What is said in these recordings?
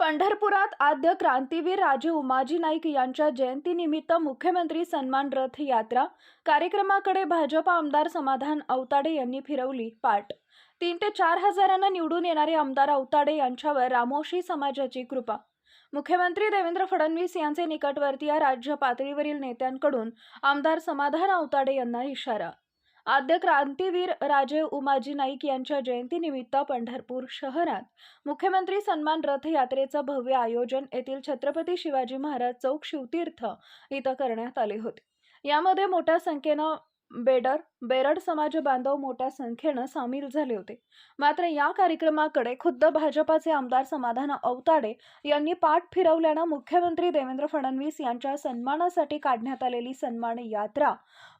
पंढरपुरात आद्य क्रांतीवीर राजे उमाजी नाईक यांच्या जयंतीनिमित्त मुख्यमंत्री सन्मान रथ यात्रा कार्यक्रमाकडे भाजप आमदार समाधान औताडे यांनी फिरवली पाठ. तीन ते चार हजारांना निवडून येणारे आमदार औताडे यांच्यावर रामोशी समाजाची कृपा. मुख्यमंत्री देवेंद्र फडणवीस यांचे निकटवर्तीय राज्य पातळीवरील नेत्यांकडून आमदार समाधान औताडे यांना इशारा. आद्य क्रांतीवीर राजे उमाजी नाईक यांच्या जयंतीनिमित्त पंढरपूर शहरात मुख्यमंत्री सन्मान रथयात्रेचं भव्य आयोजन येथील छत्रपती शिवाजी महाराज चौक शिवतीर्थ इथं करण्यात आले होते. यामध्ये मोठ्या संख्येनं बेडर बेरड समाज बांधव मोठ्या संख्येनं सामील झाले होते. मात्र या कार्यक्रमाकडे खुद्द भाजपाचे आमदार समाधान अवताडे यांनी पाठ फिरवल्यानं मुख्यमंत्री देवेंद्र फडणवीस यांच्या सन्मानासाठी काढण्यात आलेली सन्मान यात्रा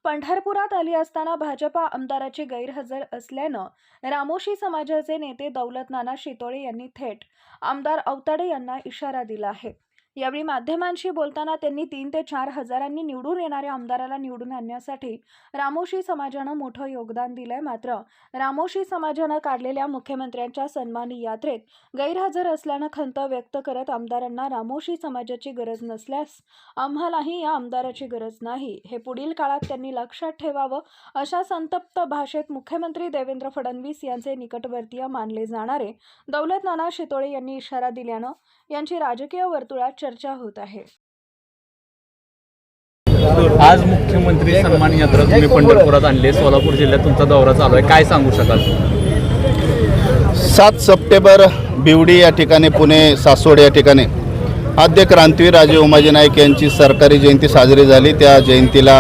पंढरपुरात आली असताना भाजपा आमदाराची गैरहजर असल्यानं रामोशी समाजाचे नेते दौलत नाना शितोळे यांनी थेट आमदार अवताडे यांना इशारा दिला आहे. यावेळी माध्यमांशी बोलताना त्यांनी तीन ते चार हजारांनी निवडून येणाऱ्या आमदाराला निवडून आणण्यासाठी रामोशी समाजानं मोठं योगदान दिलंय. मात्र रामोशी समाजानं काढलेल्या मुख्यमंत्र्यांच्या सन्मान यात्रेत गैरहजर असल्यानं खंत व्यक्त करत आमदारांना रामोशी समाजाची गरज नसल्यास आम्हालाही या आमदाराची गरज नाही. हे पुढील काळात त्यांनी लक्षात ठेवावं अशा संतप्त भाषेत मुख्यमंत्री देवेंद्र फडणवीस यांचे निकटवर्तीय मानले जाणारे दौलत नाना शितोळे यांनी इशारा दिल्यानं यांची राजकीय वर्तुळात चर्चा होत आहे. आज मुख्यमंत्री सन्मान यात्रा तुम्ही पंढरपुरात आणली. सोलापूर जिल्ह्यात तुमचा दौरा चालू आहे. काय सांगू शकाल? सात सप्टेंबर बिवडी या ठिकाणी पुणे सासवड या ठिकाणी आद्य क्रांतीवीर राजे उमाजी नाईक यांची सरकारी जयंती साजरी झाली. त्या जयंतीला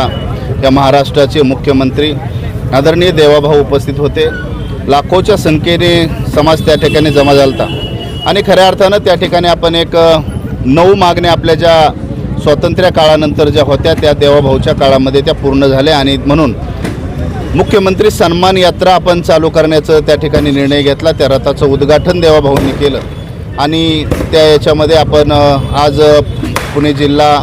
या महाराष्ट्राचे मुख्यमंत्री आदरणीय देवाभाऊ उपस्थित होते. लाखोच्या संख्येने समाज त्या ठिकाणी जमा झाला होता आणि खऱ्या अर्थानं त्या ठिकाणी आपण एक नऊ मागण्या आपल्या ज्या स्वातंत्र्य काळानंतर ज्या होत्या त्या देवाभाऊच्या काळामध्ये त्या पूर्ण झाल्या आणि म्हणून मुख्यमंत्री सन्मान यात्रा आपण चालू करण्याचं त्या ठिकाणी निर्णय घेतला त्या रथाचं उद्घाटन देवाभाऊंनी केलं. आणि त्या याच्यामध्ये आपण आज पुणे जिल्हा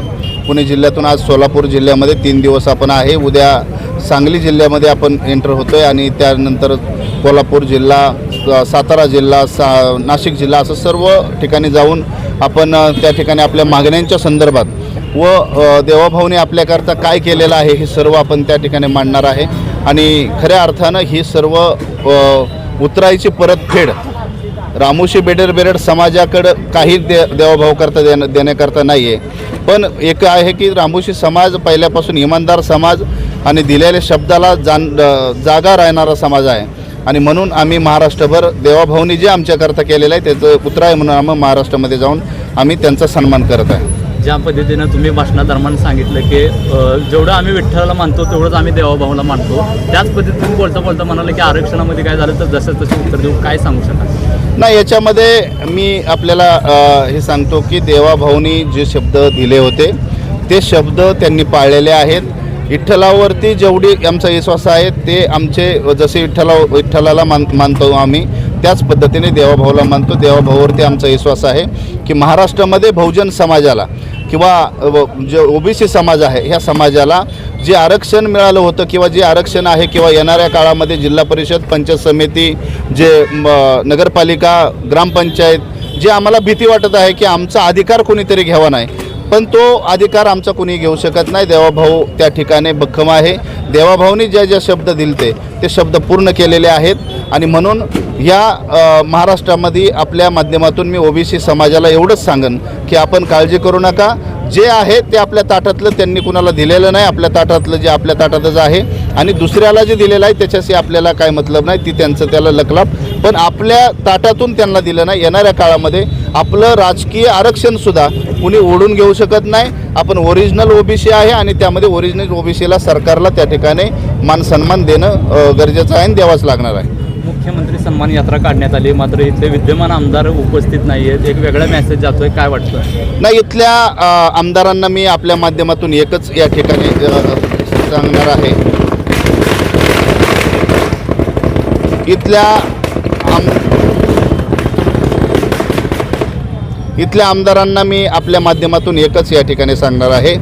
पुणे जिल्ह्यातून आज सोलापूर जिल्ह्यामध्ये तीन दिवस आपण आहे. उद्या सांगली जिल्ह्यामध्ये आपण एंटर होतो आहे आणि त्यानंतर कोल्हापूर जिल्हा सातारा जिल्हा सा नाशिक जिल्हा असं सर्व ठिकाणी जाऊन आपण त्या ठिकाणी आपल्या मागण्यांच्या संदर्भात व देवाभाऊने आपल्याकरता काय केलेलं आहे हे सर्व आपण त्या ठिकाणी मांडणार आहे. आणि खऱ्या अर्थानं ही सर्व उतरायची परतफेड रामोशी बेडर बेरड समाजाकडं काही दे देवाभाव करता देण्या देण्याकरता नाही आहे पण एक आहे की रामोशी समाज पहिल्यापासून इमानदार समाज आणि दिलेल्या शब्दाला जाण जागा राहणारा समाज आहे. आणि म्हणून आम्ही महाराष्ट्रभर देवाभाऊनी जे आमच्याकरता केलेलं आहे त्याचं उतराय म्हणून आम्ही महाराष्ट्रामध्ये जाऊन आम्ही त्यांचा सन्मान करत आहे. ज्या पद्धतीनं तुम्ही भाषणादरम्यान सांगितलं की जेवढं आम्ही विठ्ठलाला मानतो तेवढंच आम्ही देवाभाऊला मानतो. त्याच पद्धतीने बोलता बोलता म्हणाले की आरक्षणामध्ये काय झालं तर जसं तसं उत्तर देऊ काय सांगू शकाल? नाही याच्यामध्ये मी आपल्याला हे सांगतो की देवाभाऊनी जे शब्द दिले होते ते शब्द त्यांनी पाळलेले आहेत. विठ्ठलावरती जेवढी आमचा विश्वास आहे ते आमचे जसे विठ्ठला विठ्ठलाला मान मानतो आम्ही त्याच पद्धतीने देवाभाऊला मानतो. देवाभाऊवरती आमचा विश्वास आहे की महाराष्ट्रामध्ये बहुजन समाजाला किंवा व- जे ओबीसी समाज आहे ह्या समाजाला जे आरक्षण मिळालं होतं किंवा जे आरक्षण आहे किंवा येणाऱ्या काळामध्ये जिल्हा परिषद पंचायत समिती जे नगरपालिका ग्रामपंचायत जे आम्हाला भीती वाटत आहे की आमचा अधिकार कोणीतरी घ्यावा नाही. पण तो अधिकार आमचा कुणी घेऊ शकत नाही. देवाभाऊ त्या ठिकाणी भक्कम आहे. देवाभाऊनी ज्या ज्या शब्द दिलते ते शब्द पूर्ण केलेले आहेत. आणि म्हणून या महाराष्ट्रामध्ये आपल्या माध्यमातून मी ओबीसी समाजाला एवढंच सांगन की आपण काळजी करू नका. जे आहे ते आपल्या ताटातलं त्यांनी कुणाला दिलेलं नाही. आपल्या ताटातलं जे आपल्या ताटातच आहे. आणि दुसऱ्याला जे दिलेलं आहे त्याच्याशी आपल्याला काय मतलब नाही. ती त्यांचं त्याला लकलाप. पण आपल्या ताटातून त्यांना दिलं नाही. येणाऱ्या काळामध्ये आपलं राजकीय आरक्षणसुद्धा कुणी ओढून घेऊ शकत नाही. आपण ओरिजिनल ओबीसी आहे आणि त्यामध्ये ओरिजिनल ओबीसीला सरकारला त्या ठिकाणी मान सन्मान देणं गरजेचं आहे आणि द्यावाच लागणार आहे. सन्मान यात्रा काढण्यात आली. मात्र इथले विद्यमान आमदार उपस्थित नाही आहेत एक वेगळा मेसेज जातोय. काय वाटतं? नाही इथल्या आमदारांना मी आपल्या माध्यमातून एकच या ठिकाणी सांगणार आहे. इथल्या आम इथल्या आमदारांना मी आपल्या माध्यमातून एकच या ठिकाणी सांगणार आहे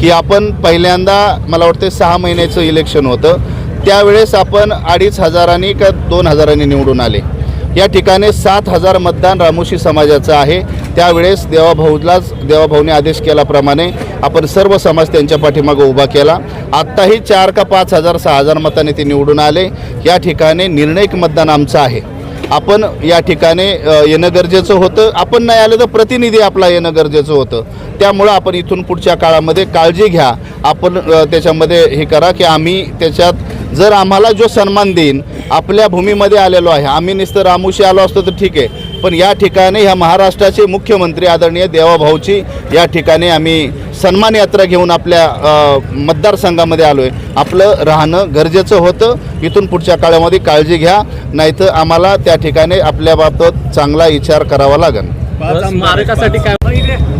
की आपण पहिल्यांदा मला वाटते सहा महिन्याचं इलेक्शन होतं. त्यावेळेस आपण अडीच हजारांनी का दोन हजारांनी निवडून आले. या ठिकाणी सात हजार मतदान रामोशी समाजाचं आहे. त्यावेळेस देवाभाऊलाच देवाभाऊने आदेश केल्याप्रमाणे आपण सर्व समाज त्यांच्या पाठीमागं उभा केला. आत्ताही चार का पाच हजार सहा हजार मताने ते निवडून आले. या ठिकाणी निर्णयक मतदान आमचं आहे. आपण या ठिकाणी येणं गरजेचं होतं. आपण नाही आलं तर प्रतिनिधी आपला येणं गरजेचं होतं. त्यामुळं आपण इथून पुढच्या काळामध्ये काळजी घ्या. आपण त्याच्यामध्ये हे करा की आम्ही त्याच्यात जर आम्हाला जो सन्मान देईन आपल्या भूमीमध्ये आलेलो आहे आम्ही नुसतं रामूशी आलो असतो तर ठीक आहे पण या ठिकाणी ह्या महाराष्ट्राचे मुख्यमंत्री आदरणीय देवाभाऊची या ठिकाणी आम्ही सन्मान यात्रा घेऊन आपल्या मतदारसंघामध्ये आलो आहे आपलं राहणं गरजेचं होतं इथून पुढच्या काळामध्ये काळजी घ्या नाहीतर आम्हाला त्या ठिकाणी आपल्याबाबत चांगला विचार करावा लागेल. स्मारकासाठी काय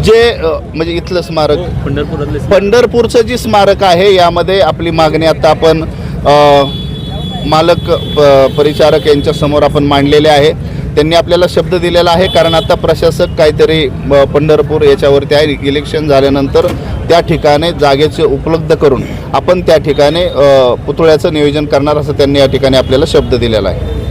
जे म्हणजे इथलं स्मारक पंढरपुरातले पंढरपूरचं जी स्मारक आहे यामध्ये आपली मागणी आता आपण मालक प- परिचारक यांच्या समोर आपण मांडलेले आहे. त्यांनी आपल्याला शब्द दिलेला आहे कारण आता प्रशासक काहीतरी पंढरपूर याच्यावरती आहे. इलेक्शन झाल्यानंतर त्या ठिकाणी जागेचे उपलब्ध करून आपण त्या ठिकाणी पुतळ्याचं नियोजन करणार असं त्यांनी या ठिकाणी आपल्याला शब्द दिलेला आहे.